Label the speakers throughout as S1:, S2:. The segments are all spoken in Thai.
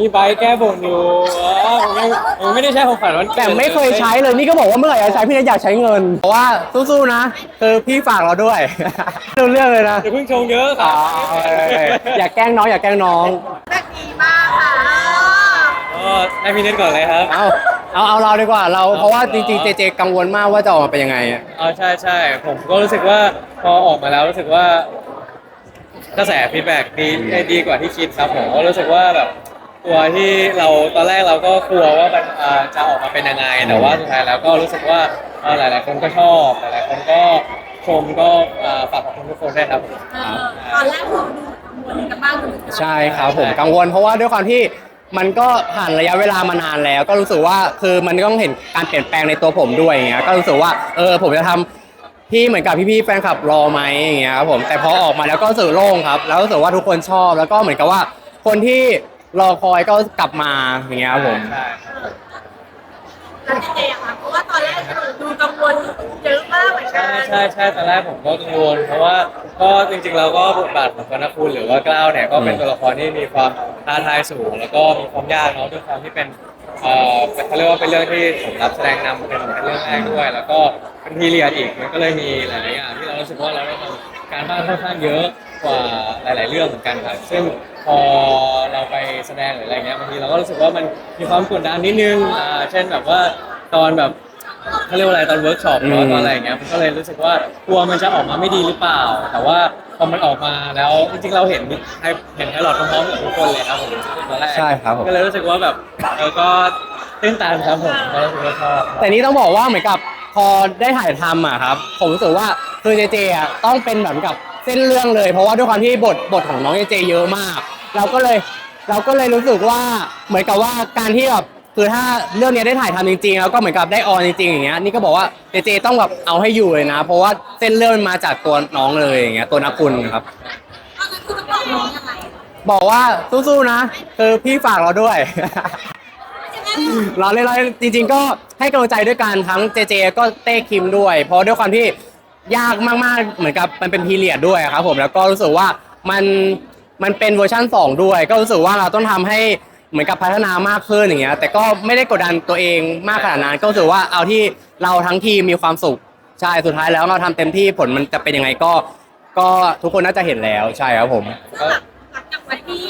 S1: มีใบแก้บ่นอยู่อ๋อผมยังผมไม่ได้ใช้ของขวัญวันกิด
S2: แต่ไม่เคยใช้เลยนี่ก็บอกว่าเมื่อไหร่จะใช้พี่เนทอยากใช้เงินเพราะว่าสู้ๆนะคือพี่ฝากเราด้วยรู้เรื่องเลยนะ
S1: อย่าเพิ่งชงเยอะค
S2: อ๋
S1: รั
S2: อบโอเคอยากแกล้งน้องอยากแกล้งน้อง
S3: แม่ดีมากค่ะ
S1: ก็ให้พี่เน็ตก่อนเลยครับ
S2: เอาเอาเอาเราดีกว่าเราเพราะว่าจริงๆเจเจกังวลมากว่าจะออกมาเป็นยังไงอะ
S1: อ๋อใช่ใช่ผมก็รู้สึกว่าพอออกมาแล้วรู้สึกว่ากระแสฟีดแบ็กดีได้ดีกว่าที่คิดครับผมก็รู้สึกว่าแบบ ตัวที่เราตอนแรกเราก็กลัวว่ามันเอ่อจะออกมาเป็นยังไง แต่ว่าสุดท้ายแล้วก็รู้สึกว่าเอ่อหลาย ๆ คนก็ชอบ หลาย ๆ คนก็ชมก็เอ่อฝากขอบคุณทุกคนด้วยครับผม
S3: เออตอนแรกเราดูกังวลกันบ้างเหมือนกัน
S2: ใช่ครับผมกังวลเพราะว่าด้วยความที่มันก็ผ่านระยะเวลามานานแล้ว ก็รู้สึกว่าคือมันต้องเห็นการเปลี่ยนแปลงในตัวผมด้วยอย่างเงี้ยก็รู้สึกว่าเออผมจะทำที่เหมือนกับพี่ๆแฟนคลับรอไหมอย่างเงี้ยครับผมแต่พอออกมาแล้วก็รู้สึกโล่งครับ แล้วรู้สึกว่าทุกคนชอบแล้วก็เหมือนกับว่าคนที่ รอคอยก็กลับมาอย่างเงี้ยครับผม
S1: ใช่
S3: แล้วเจเจอะค่ะเพราะว่าตอนแรกดูกังวลเยอะมากเหมือนกั
S1: ใช่
S3: น
S1: ใช่ใช่ตอนแรกผมก็กังวลเพราะว่าก็จริงๆเราก็บทบาทของพนคุณหรือว่ากล้าวเนี่ยก็เป็นตัวละครที่มีความท้าทายสูง แล้วก็มีความยากเนาะด้วยความที่เป็นเอ่อเป็นเขาเรียกว่าเป็นเรื่องที่ผมรับแสดงนำเป็นเป็นเรื่องแรกด้วย แล้วก็เป็นพีเรียดอีกมันก็เลยมีหลายๆอย่างที่เรารู้สึกว่าเราได้ทำการบ้านค่อนข้างเยอะ กว่าหลาย ๆ เรื่องเหมือนกันครับซึ่งพอเราไปแสดงหรืออะไรเงี้ยบางทีเราก็รู้สึกว่ามันมีความกดดันนิดนึงอ่าเช่นแบบว่าตอนแบบเขาเรียกว่าอะไรตอนเวิร์กช็อปหรือว่าตอนอะไรอย่างเงี้ยผมก็เลยรู้สึกว่ากลัวมันจะออกมาไม่ดีหรือเปล่า แต่ว่าพอมันออกมาแล้วจริง ๆ เราเห็นเห็นไพลอตพร้อมๆกับทุกคนเลยครับผมตอนแรก
S2: ใช่ครับผม
S1: ก็เลยรู้สึกว่าแบบเออก็ตื้นตันครับผมก็รู้สึกว่าชอบ
S2: แต่นี่ต้องบอกว่าเหมือนกับพอได้ถ่ายทำอะครับ ผมรู้สึกว่าคือเจเจอะต้องเป็นแบบกับ เส้นเรื่องเลย เพราะว่าด้วยความที่บทบทของน้องเจเจเยอะมาก เราก็เลยเราก็เลยรู้สึกว่าเหมือนกับว่าการที่แบบคือถ้าเรื่องนี้ได้ถ่ายทำจริงๆแล้วก็เหมือนกับได้ออนจริงๆอย่างเงี้ยนี่ก็บอกว่าเจเจต้องแบบเอาให้อยู่เลยนะ เพราะว่าเส้นเรื่องมันมาจากตัวน้องเลยอย่างเงี้ยตัวนักคุณครับ
S3: ตอนนั้นคือจะบอกน้องยังไง
S2: บอกว่าสู้ๆนะคือพี่ฝากเราด้วยเราเล่นเราจริง ๆ ก็ให้กำลังใจด้วยกันทั้งเจเจ ก็เต้คิมด้วย เพราะด้วยความที่ ยากมากๆ เหมือนกับมันเป็นพีเรียดด้วยครับผมแล้วก็รู้สึกว่ามันมันเป็นเวอร์ชัน2 ด้วย ก็รู้สึกว่าเราต้องทำให้เหมือนกับพัฒนามากขึ้นอย่างเงี้ยแต่ก็ไม่ได้กดดันตัวเองมากขนาดนั้นก็รู้สึกว่าเอาที่เราทั้งทีมมีความสุขใช่สุดท้ายแล้วเราทำเต็มที่ผลมันจะเป็นยังไงก็ ก็ทุกคนน่าจะเห็นแล้วใช่ครับผม
S3: ซึ่งหลังหลังจากวันที่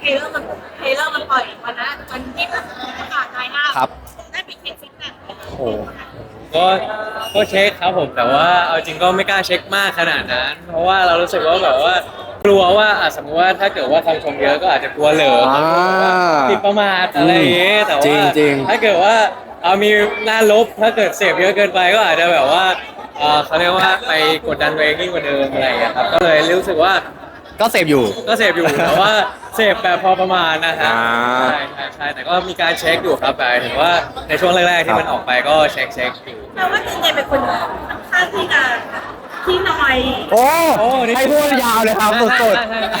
S3: เทเลอร์มันเทเลอร์มันปล่อยวันนั้นวันที่ประกาศนายห้า
S2: ครับ
S3: ได้ไปเช็คฟิตแบ็ก
S2: โอ้
S1: ก็ก็เช็คครับผมแต่ว่าเอาจริงก็ไม่กล้าเช็คมากขนาดนั้น เพราะว่าเรารู้สึกว่าแบบว่ากลัวว่าอะสมมติว่าถ้าเกิดว่าคำชมเยอะก็อาจจะกลัวเหลอ
S2: อ่า
S1: ติดประมาทอะไรอย่างเงี้ยแต่
S2: จริ
S1: ว่าง
S2: จริง
S1: ถ้าเกิดว่าเอามีหน้าลบถ้าเกิดเสพเยอะเกินไปก็อาจจะแบบว่าเอ่อเขาเรียกว่าไปกดดันตัวเองยิ่งกว่าเดิมอะไรอย่างเงี้ยครับก็เลยรู้สึกว่า
S2: ก็เสพอยู่
S1: ก็เสพอยู่แต่ว่าเสพแบบพอประมาณนะฮะ
S2: อ่า
S1: ใช่ใช่ใช่แต่ก็มีการเช็คอยู่ครับแต่ถึงว่าในช่วงแรกๆที่มันออกไปก็เช็คเช็คอยู่
S3: แปลว่าเจเจเป็นคนค่อนข้างที่จะที่หน่อย
S2: โอ้
S1: โอ้นี่
S2: ให้พูดยาวเลยครับสุด
S1: ใช่ใช่ใช่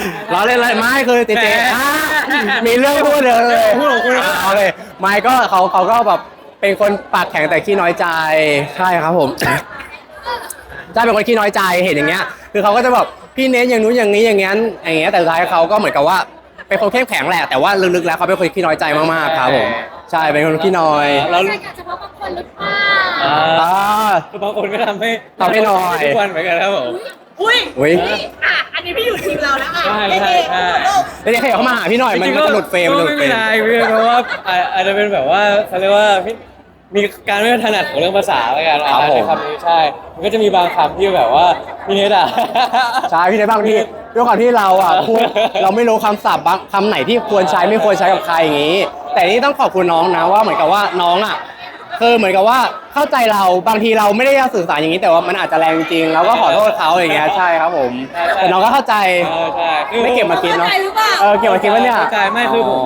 S2: ๆเราเล่นอะไรไม่คือเจเจ
S1: แหม
S2: อะมีเรื่องพูดเลย
S1: พูดของคุณนะ
S2: เอาเลยไม่ก็เขาเขาก็แบบเป็นคนปากแข็งแต่ขี้น้อยใจใช่ครับผม ใช่เป็นคนขี้น้อยใจเห็นอย่างเงี้ย คือเขาก็จะแบบ พี่เน้นอย่างนู้นอย่างนี้อย่างงั้นอย่างเงี้ยแต่สุดท้ายเขาก็เหมือนกับว่าเป็นคนเข้มแข็งแหละแต่ว่าลึกๆแล้วเขาเป็นคนขี้น้อยใจมากๆครับผมใช่เป็นคนขี้น้อย
S1: แล้ว
S4: ใช่ค่ะเฉพาะบางคนหรือเปล่า
S1: อ่า
S2: อ่า
S1: คือบางคนก็ทำให้
S2: ทำให้น้อย
S1: ทุกวันเหมือนกันครับผม
S3: อุ้ย
S2: อุ้ย
S3: อะอันนี้พี่อยู่ทีมเราแล้วอะ
S1: ใช่
S3: เจ
S1: ใช่
S3: เจ
S1: ใช่
S3: ลูก
S2: เดี๋ยวขยับเข้ามาหาพี่หน่อยมัน
S1: จริงๆ
S2: มันจะหลุดเฟรมมันจะหลุ
S1: ก็
S2: ดเฟร
S1: ไม่
S2: ม
S1: เป็นไรพี่เพราะว่าอาอาจจะเป็นแบบว่าเขาเรียกว่าพี่ มีการไม่ถนัดของเรื่องภาษาแล้วกัน
S2: ครับผม
S1: ในคำนี้ใช่ มันก็จะมีบางคำที่แบบว่าพี่เนทอะ
S2: ใช่พี่ในบางทีด้วยความที่เราอะพูดเราไม่รู้คำศัพท์บางคำไหนที่ควรใช้ไม่ควรใช้กับใครอย่างนี้ แต่นี่ต้องขอบคุณน้องนะว่าเหมือนกับว่าน้องอะคือเหมือนกับว่าเข้าใจเราบางทีเราไม่ได้สื่อสารอย่างนี้ แต่ว่ามันอาจจะแรงจริงเราก็ขอโทษเขาอย่างเงี้ยใช่ครับผม
S1: ใช่ใช่
S2: แต่น้องก็เข้าใจ
S1: เออใช่คือ
S2: ไม่เก็บมาคิดเนาะ
S3: เข้าใจหรือเปล่า
S2: เออเก็บมาคิดว่าเนี่ย
S1: เข้าใจไม่คือผม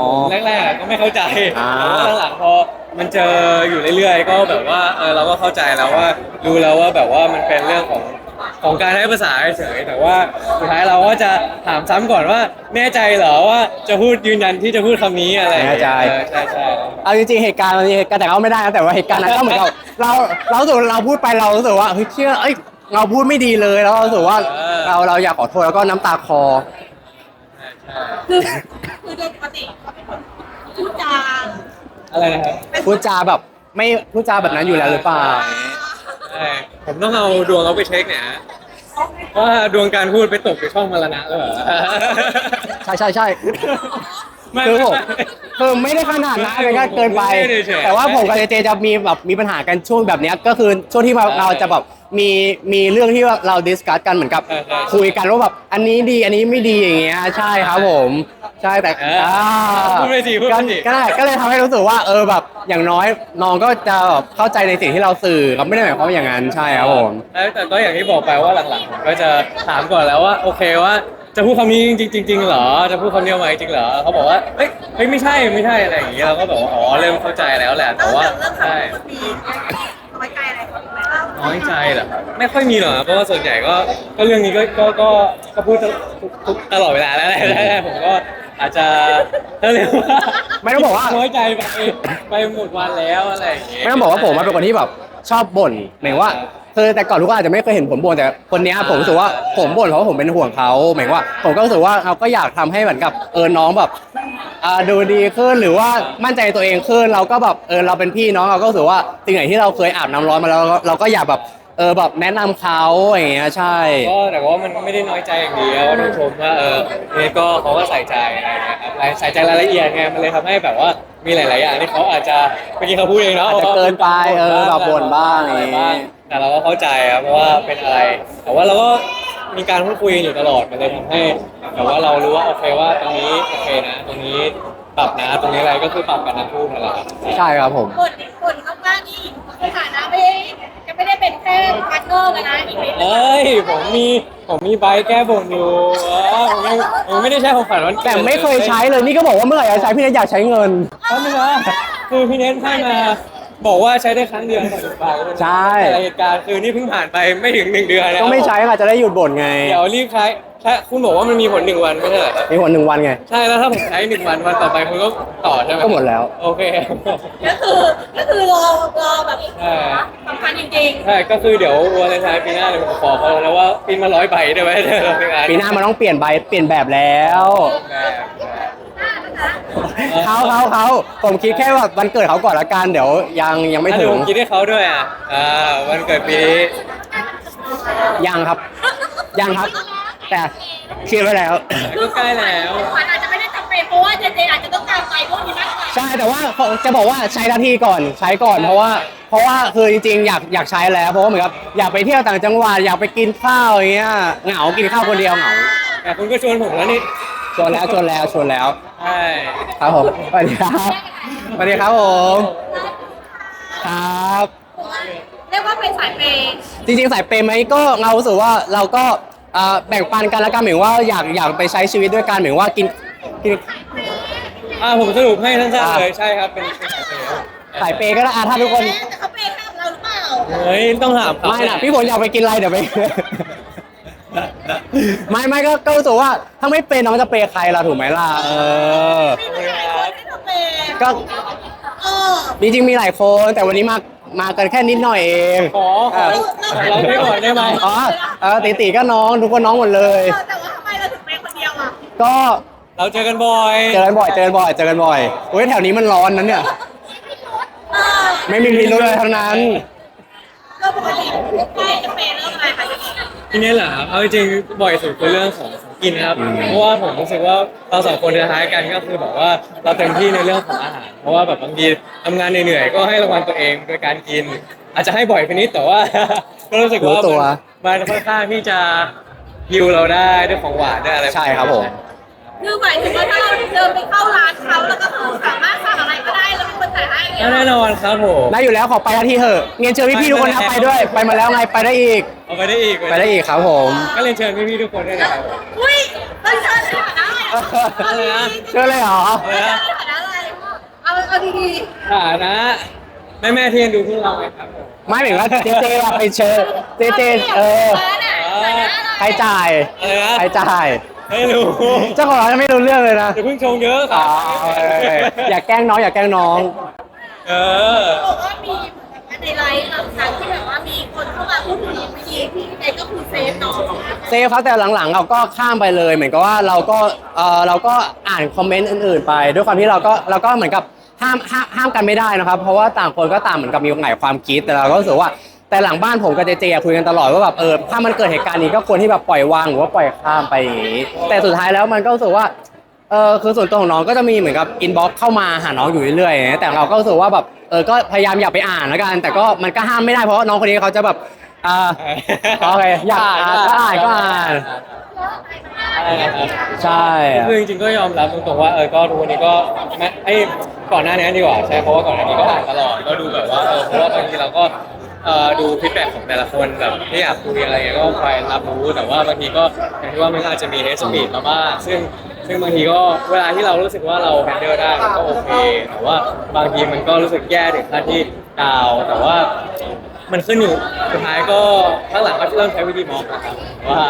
S1: แรกๆอะก็ไม่เข้าใจ
S2: อ่า
S1: แต่ว่าหลังๆพอ มันเจออยู่เรื่อยๆ ก็แบบว่าเออเราก็เข้าใจแล้วว่ารู้แล้วว่าแบบว่ามันเป็นเรื่องของของการใช้ภาษาเฉยๆแต่ว่าสุดท้ายเราก็จะถามซ้ำก่อนว่าแน่ใจเหรอว่าจะพูดยืนยันที่จะพูดคำนี้อะไรอย่างเงี้ย
S2: แน่ใจ
S1: เออใช่ใช่
S2: เอาจริงๆเหตุการณ์มันมีเหตุการณ์แต่เขาไม่ได้นะแต่ว่าเหตุการณ์นั้นก็เหมือนกับเราเรารู้สึกเราพูดไปเรารู้สึกว่าเฮ้ยเชื่อเอ้ยเราพูดไม่ดีเลยแล้วเรารู้สึกว่าเราเราอยากขอโทษแล้วก็น้ำตาคอ
S1: ใช่ใช่
S3: คือคือโดยปกติเขาเป็นคนพูดจา
S1: อะไรนะครับ
S2: พูดจาแบบไม่พูดจาแบบนั้นอยู่แล้วหรือเปล่า
S1: ใช่ผมต้องเอาดวงเขาไปเช็คเนี่ยฮะว่าดวงการพูดไปตกในช่องมรณะหรือเปล่า
S2: ใช่ใช่ใช่
S1: ไม่
S2: คือผม
S1: ไม่
S2: คือไม่ได้ขนาดนั้นเป็นก็เกินไป
S1: ผมไม่ได้เฉยๆ
S2: แต่ว่าผมกับเจเจจะมีแบบมีปัญหากันช่วงแบบเนี้ยก็คือช่วงที่เรา
S1: ใช่
S2: เราจะแบบมีมีเรื่องที่เราดิสคัสกันเหมือนกับ
S1: ใช่ใช่
S2: คุยกันว่าแบบอันนี้ดีอันนี้ไม่ดีอย่างเงี้ยใช่ครับผม ใช่แต่
S1: เอออ่าพูดไปสิพูดไปสิ
S2: ก็ก็เลยทำให้รู้สึกว่าเออแบบ อย่างน้อยน้องก็จะแบบเข้าใจในสิ่งที่เราสื่อครับไม่ได้หมายความว่าอย่างนั้นใช่ครับผม
S1: แต่แต่ก็อย่างที่บอกไปว่าหลังๆผมก็จะถามก่อนแล้วว่าโอเคว่า จะพูดคำนี้จริงๆจริงๆเหรอ จะพูดคำนี้ออกมาจริงๆเหรอเขาบอกว่าเอ้ยเฮ้ยไม่ใช่ไม่ใช่อะไรอย่างเงี้ยเราก็แบบว่าอ๋อเริ่มเข้าใจแล้วแหละ
S3: น
S1: แต่
S3: อก
S1: ว่า
S3: จากเรื่อง
S1: ใช่
S3: คำพูดมีน้อยใจอะไรเขาอีกไหม
S1: น้อยใจเหรอครับไม่ค่อยมีหรอกครับเพราะว่าส่วนใหญ่ก็ก็เรื่องนี้ก็ก็ก็ก็พูดทุกทุกตลอดเวลาแล้วแหละใช่ผมก็ อาจจะเขาเรียกว่า
S2: ไม่ต้องบอกว่า
S1: น้อยใจไปไปหมดวันแล้วอะไรอย่างเงี้ย
S2: ไม่ต้องบอกว่าผมอะเป็นคนที่แบบชอบบ่นหมายว่าคือแต่ก่อนทุกคนอาจจะไม่เคยเห็นผมบ่นแต่คนเนี้ยผมรู้สึกว่าผมบ่นเพราะว่าผมเป็นห่วงเขาหมายว่า ผมก็รู้สึกว่าเราก็อยากทำให้เหมือนกับเออน้องแบบอ่าดูดีขึ้นหรือว่ามั่นใจในตัวเองขึ้นเราก็แบบเออเราเป็นพี่น้องเราก็รู้สึกว่าสิ่งไหนที่เราเคยอาบน้ำร้อนมาแล้วเราเราก็อยากแบบ เออแบบแนะนำเขาอย่างเงี้ยใช่
S1: ก็แต่ว่ามันไม่ได้น้อยใจอย่างเดียวต้องชมว่าเออเนี่ยก็เขาก็ใส่ใจอะไรอย่างเงี้ยครับใส่ใจรายละเอียดไงมันเลยทำให้แบบว่ามีหลาย ๆ อย่างที่เขาอาจจะเมื่อกี้เขาพูดเองเนาะ
S2: อาจจะเกินไปเออแบบบ่นบ้างอะไรอย่างงี้
S1: แต่เราก็เข้าใจครับเพราะว่าเป็นอะไร แต่ว่าเราก็มีการพูดคุยกันอยู่ตลอดมันเลยทำให้แต่ว่าเรารู้ว่าโอเคว่าตรงนี้โอเคนะ ตรงนี้ปรับนะตรงนี้อะไรก็คือปรับกันทั้งคู่นั่นแหละครับ
S2: ใช่ครับผม
S3: คนคนข้างล่างนี่สถาน
S1: เอ้ยผมมีผมมีใบแก้บ่นอยู่เออผมยังผมไม่ได้ใช้ของขวัญวันเกิด
S2: แต่ไม่เคยใช้เลยนี่ก็บอกว่าเมื่อไหร่จะใช้พี่เนทอยากใช้เงิน
S1: แป๊บนึงนะคือพี่เน้นให้มาบอกว่าใช้ได้ครั้งเดียวต่อหนึ่งใบ
S2: ใช่
S1: แต่เหตุการณ์คือนี่เพิ่งผ่านไปไม่ถึงหนึ่งเดือนแล้ว
S2: ก็ไม่ใช้ค่ะจะได้หยุดบ่นไง
S1: เดี๋ยวรีบใช้ ใช่คุณบอกว่ามันมีผลหนึ่งวันไม่ใช่เหรอ
S2: มีผลหนึ่งวันไง
S1: ใช่แล้วถ้าผมใช้หนึ่งวันวันต่อไปคุณก็ต่อใช่ไหม
S2: ก็หมดแล้ว
S1: โอเค
S3: ก็คือก็คือรอรอแบบ
S1: ใช่
S3: สำคัญจริง
S1: ใช่ก็คือเดี๋ยววันเลนไทน์ปีหน้าเนี่ยผมขอเขาแล้วว่าปีนมาร้อยใบได้ไหมเดี๋ยวเราไปอ่าน
S2: ปีหน้ามันต้องเปลี่ยนใบเปลี่ยนแบบแล้ว
S1: แบบแบบ
S2: เขาเขาเขาผมคิดแค่แบบวันเกิดเขาก่อนละกันเดี๋ยวยังยังไม่
S1: อะ
S2: ถึ
S1: เดี๋ยว
S2: ง
S1: ผมคิดให้เขาด้วยอะอ่าวันเกิดปีนี้
S2: ยังครับ ยังครับ แต่คิดไว้แล้ว
S1: ก็ใกล้แล้ว
S3: ๆขวัญอาจจะไม่ได้จำเป็นเพราะว่าเจเจอาจจะต้องการไปพวกนี้มากกว่า
S2: ใช่ แต่ว่าจะบอกว่าใช้หน้าที่ก่อนใช้ก่อนเพราะว่า เพราะว่าคือจริงๆอยากอยากใช้แล้วเพราะว่าเหมือนกับอยากไปเที่ยวต่างจังหวัดอยากไปกินข้าวอย่างเงี้ยเหงากินข้าวคนเดียวเหงา
S1: แต่คุณก็ชวนผมแล้วนี่
S2: ชวนแล้วชวนแล้วชวนแล้ว
S1: ใช่
S2: ครับผมสวัสดีครับสวัสดีครับผมครับ
S3: เรียกว่าเป็นสายเปย์
S2: จริงๆสายเปย์ไหมก็เรารู้สึกว่าเราก็ เอ่อแบ่งปันกันแล้วกันหมายว่าอยากอยากไปใช้ชีวิตด้วยกันหมายว่ากินกิน
S1: อ่าผมสรุปให้สั้น
S2: อ่า
S1: ๆเลยใช่ครับเป็นเป็นสายเปย์ครับ
S2: สายเปย์ก็ได้อะถ้าทุกคน
S3: แต่เขาเปย์ข้ามเราหรือเปล่า
S1: เฮ้ยต้องถามเขา
S2: ไม่นะพี่ฝนอยากไปกินอะไรเดี๋ยวไป ไม่ไม่ก็ก็รู้สึกว่าถ้าไม่เปย์น้องจะเปย์ใครล่ะถูกไหมล่ะเออ
S3: มีหลายคนให้เราเปย์
S2: ก็
S3: เออ
S2: จริงๆมีหลายคนแต่วันนี้มา มากันแค่นิดหน่อยเอง
S1: ขอขอเราไม่ก่อนได้ไหม
S2: อ๋อเออตีตีก็น้องทุกคนน้องหมดเลย
S3: เออแต่ว่าทำไมเราถึงเปย์คนเดียวอะ
S2: ก็
S1: เราเจอกันบ่อย
S2: เจอกันบ่อยเจอกันบ่อยเจอกันบ่อยโอ้ยแถวนี้มันร้อนนั้นเนี่ย
S3: เออ
S2: ไม่มีพิรุธเลยทั้งนั้น
S3: เราปกติใกล้จะเปย์เรื่องอะไรคะเจเจ
S1: ทีนี้เหรอครับเอาจริงๆบ่อยสุดคือเรื่องของของ กินครับ เพราะว่าผมรู้สึกว่าเราสองคนคล้ายๆกันก็คือแบบว่าเราเต็มที่ในเรื่องของอาหาร เพราะว่าแบบบางทีทำงานเหนื่อยๆก็ให้รางวัลตัวเองโดยการกิน อาจจะให้บ่อยไปนิดแต่ว่า ก็รู้สึกว่า
S2: รู้ตัว
S1: มันมันค่อนข้างที่จะฮิวเราได้ด้วยของหวานด้วยอะไร
S2: ใช่ครับผม
S3: คือหมายถึงว่าถ้าเราเดินไปเข้าร้านเขาแล้วก็คือสามารถสั่งอะไรก็ได้แล้วมีคนจ่ายให้เลย
S1: แน่นอนครับผม
S2: ได้อยู่แล้วขอไปทันทีเถอะเรียนเชิญพี่ๆทุกคนนะไปด้วย ไปมาแล้วไงไปได้อีก
S1: เอาไปได้อีก
S2: ไปได้อีกครับผม
S1: ก็เรียนเชิญพี่ๆทุกคนด้วยนะครับ
S3: อุ้ยเราเชิญในฐานะอะไร
S1: อะไรนะ
S2: เชิญเลยเหรอ
S1: อะไรนะ
S3: ในฐานะอะไรเอาเอาดี
S1: ฐานะแม่แม่ๆที่ยังดูพวกเราไหมครับผม
S2: ไม่เหมือนว่าเจเจอะไปเชิญเจเจเออใครจ่าย
S1: อะไรนะ
S2: ใครจ่าย
S1: ไม่รู้
S2: เจ้าของร้านไม่รู้เรื่องเลยนะ
S1: อย่าเพิ่งชงเยอะค
S2: อ๋
S1: รั
S2: อบเอออยากแกล้งน้องอยากแกล้งน้อง
S1: เออ
S3: บอกว่ามีในไลฟ์บางครั้งที่แบบว่ามีคนเข้ามาพูดถึงวิธีกี้พี่เต้ก็คือเซฟน้อง
S2: เซฟครับแต่หลังๆ เราก็ข้ามไปเลย เหมือนกับว่าเราก็เออเราก็อ่านคอมเมนต์อื่นๆไป ด้วยความที่เราก็เราก็เหมือนกับห้ามห้ามห้ามกันไม่ได้นะครับ เพราะว่าต่างคนก็ต่างเหมือนกับมีหลายความคิดแต่เราก็รู้สึกว่า แต่หลังบ้านผมกับเจเจอะคุยกันตลอดว่าแบบเออถ้ามันเกิดเหตุการณ์นี้ก็ควรที่แบบปล่อยวางหรือว่าปล่อยข้ามไปอย่างนี้แต่สุดท้ายแล้วมันก็รู้สึกว่าเออคือส่วนตัวของน้องก็จะมีเหมือนกับอินบ็อกเข้ามาหาน้องอยู่เรื่อยๆอย่างเงี้ยแต่เราก็รู้สึกว่าแบบเออก็พยายามอย่าไปอ่านแล้วกัน แต่ก็มันก็ห้ามไม่ได้เพราะว่าน้องคนนี้เขาจะแบบอ่าโอเคอยากอ่านก็อ่านก็อ่าน
S1: ใช่ครับ
S2: ใช่
S1: คือจริงๆก็ยอมรับตรงๆว่าเออก็รู้วันนี้ก็แม้ไอ้ก่อนหน้านี้ดีกว่าใช่เพราะว่าก่อนหน้านี้ก็อ่านตลอดก็ดูแบบว่าเออเพราะว่าบางทีเราก็ เอ่อดูฟีดแบ็กของแต่ละคนแบบที่อยากคุยอะไรเงี้ยก็คอยรับรู้แต่ว่าบางทีก็อย่างที่ว่ามันก็อาจจะมีเฮสปีดมาบ้างซึ่งซึ่งบางทีก็เวลาที่เรารู้สึกว่าเราแฮนเดิลได้มันก็โอเคแต่ว่าบางทีมันก็รู้สึกแย่ถึงขั้นที่ดาวแต่ว่ามันขึ้นอยู่สุดท้ายก็ข้างหลังก็เริ่มใช้วิธีมองนะครับว่า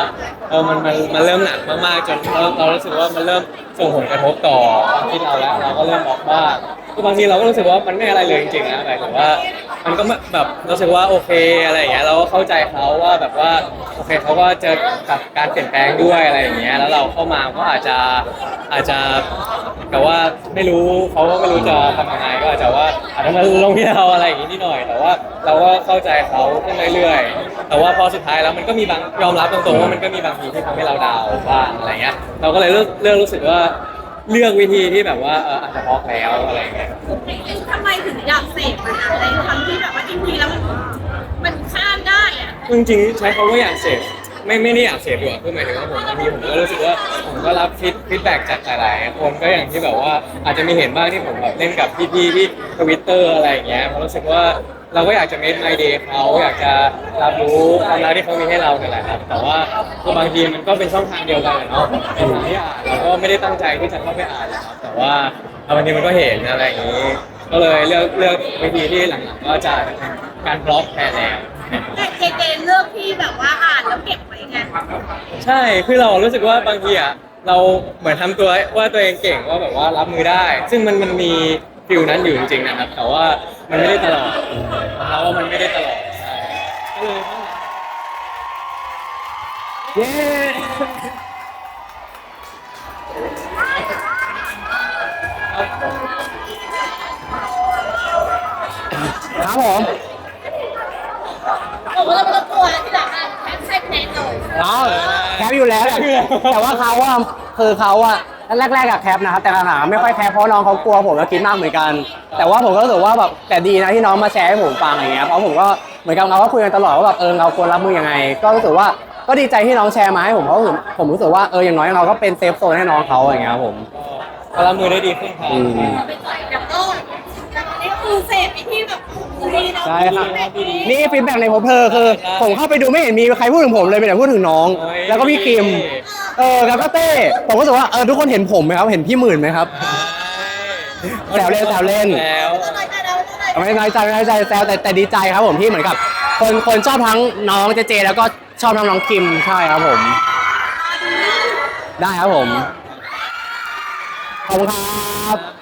S1: เออมันมันมันเริ่มหนักมากๆจนเราเรารู้สึกว่ามันเริ่มส่งผลกระทบต่อความคิดเราแล้ว เราก็เริ่มมองว่า คือบางทีเราก็รู้สึกว่ามันไม่อะไรเลยจริงๆนะหมายถึงว่ามันก็แบบรู้สึกว่าโอเคอะไรอย่างเงี้ยเราก็เข้าใจเขาว่าแบบว่าโอเคเขาก็เจอกับการเปลี่ยนแปลงด้วยอะไรอย่างเงี้ยแล้วเราเข้ามาก็อาจจะอาจจะแต่ว่าไม่รู้เขาก็ไม่รู้จะทำยังไงก็อาจจะว่าอาจจะมาลงที่เราอะไรอย่างงี้นิดหน่อย แต่ว่าเราก็เข้าใจเขาขึ้นเรื่อยๆ แต่ว่าพอสุดท้ายแล้วมันก็มีบางยอมรับตรงๆว่ามันก็มีบางทีที่ทำให้เราดาวบ้างอะไรเงี้ยเราก็เลยเลือกเลือกรู้สึกว่า เลือกวิธีที่แบบว่าเอออาจจะพอกแล้วอะไรเงี้ย
S3: ทำไมถึงอยากเสพมันอะในคำที่แบบว่าจริงๆแล้วมันมันข้ามได้อะ
S1: จริงๆใช้คำว่าอยากเสพไม่ไม่ได้อยากเสพดีกว่าคือหมายถึงว่าผมบางทีผมก็รู้สึกว่าผมก็รับฟีดฟีดแบ็กจากหลายๆคนก็อย่างที่แบบว่าอาจจะมีเห็นบ้างที่ผมแบบเล่นกับพี่ๆที่ทวิตเตอร์อะไรอย่างเงี้ยผมรู้สึกว่า เราก็อยากจะ make my day เขาอยากจะรับรู้ความรักที่เขามีให้เราเนี่ยแหละครับ แต่ว่าคือบางทีมันก็เป็นช่องทางเดียวกันอะเนาะในทางที่อ่านเราก็ไม่ได้ตั้งใจที่จะเข้าไปอ่านหรอกครับแต่ว่าเอาบางทีมันก็เห็นอะไรอย่างนี้ ก็เลยเลือกเลือกวิธีที่หลังๆก็จะเป็นการบล็อกแทนแล้ว
S3: แต่เจเจเลือกที่แบบว่าอ่านแล้วเก็บไว้ไง
S1: ใช่ คือเรารู้สึกว่าบางทีอะเราเหมือนทำตัวว่าตัวเองเก่งว่าแบบว่ารับมือได้ ซึ่งมันมันมี ฟิลนั้นอยู่จริงๆนะครับ แต่ว่ามันไม่ได้ตลอดเราว่ามันไม่ได้ตลอดใช่ก็เลยต้อง
S2: เย้ครับผม
S3: ผมว่าเราไม่ต้องกลัวที่หลังอะแค่ใช้เพลงเลย
S2: อ๋อแคปอยู่แล้ว แต่ว่าเขาว่าคือเขาอะ แรกๆอะแคปนะครับแต่หลังๆไม่ค่อยแคปเพราะน้องเขากลัวผมแล้วคิดมากเหมือนกัน แต่ว่าผมก็รู้สึกว่าแบบแต่ดีนะที่น้องมาแชร์ให้ผมฟังอย่างเงี้ยเพราะผมก็เหมือนกับเราก็คุยกันตลอดว่าแบบเออเราควรรับมือยังไง ก็รู้สึกว่าก็ดีใจที่น้องแชร์มาให้ผมเพราะผมผมรู้สึกว่าเอออย่างน้อยเราก็เป็นเซฟโซนให้น้องเขาอย่างเงี้ยครับผม
S1: ก็รับมือได้ดีขึ้นครับ
S2: อืม
S3: ไปต่อยกับโต้นี่คือเสพไปที่แบบดีนะ
S2: ใช่ครับนี่ฟีดแบ็กในผมเธอคือผมเข้าไปดูไม่เห็นมีใครพูดถึงผมเลยมีแต่พูดถึงน้อง แล้วก็พี่คิม เออแล้วก็เต้ผมก็รู้สึกว่าเออทุกคนเห็นผมไหมครับเห็นพี่หมื่นไหมครับแซวเล่นแซวเล่น
S1: แล้ว
S3: อะไรกันแล้วอะไร
S2: ไม่น้อยใจไม่น้อยใจแซวแต่แต่ดีใจครับผมที่เหมือนกับ คนคนชอบทั้งน้องเจเจ แล้วก็ชอบทั้งน้องคิมใช่ครับผม ได้ครับผมขอบคุณครับ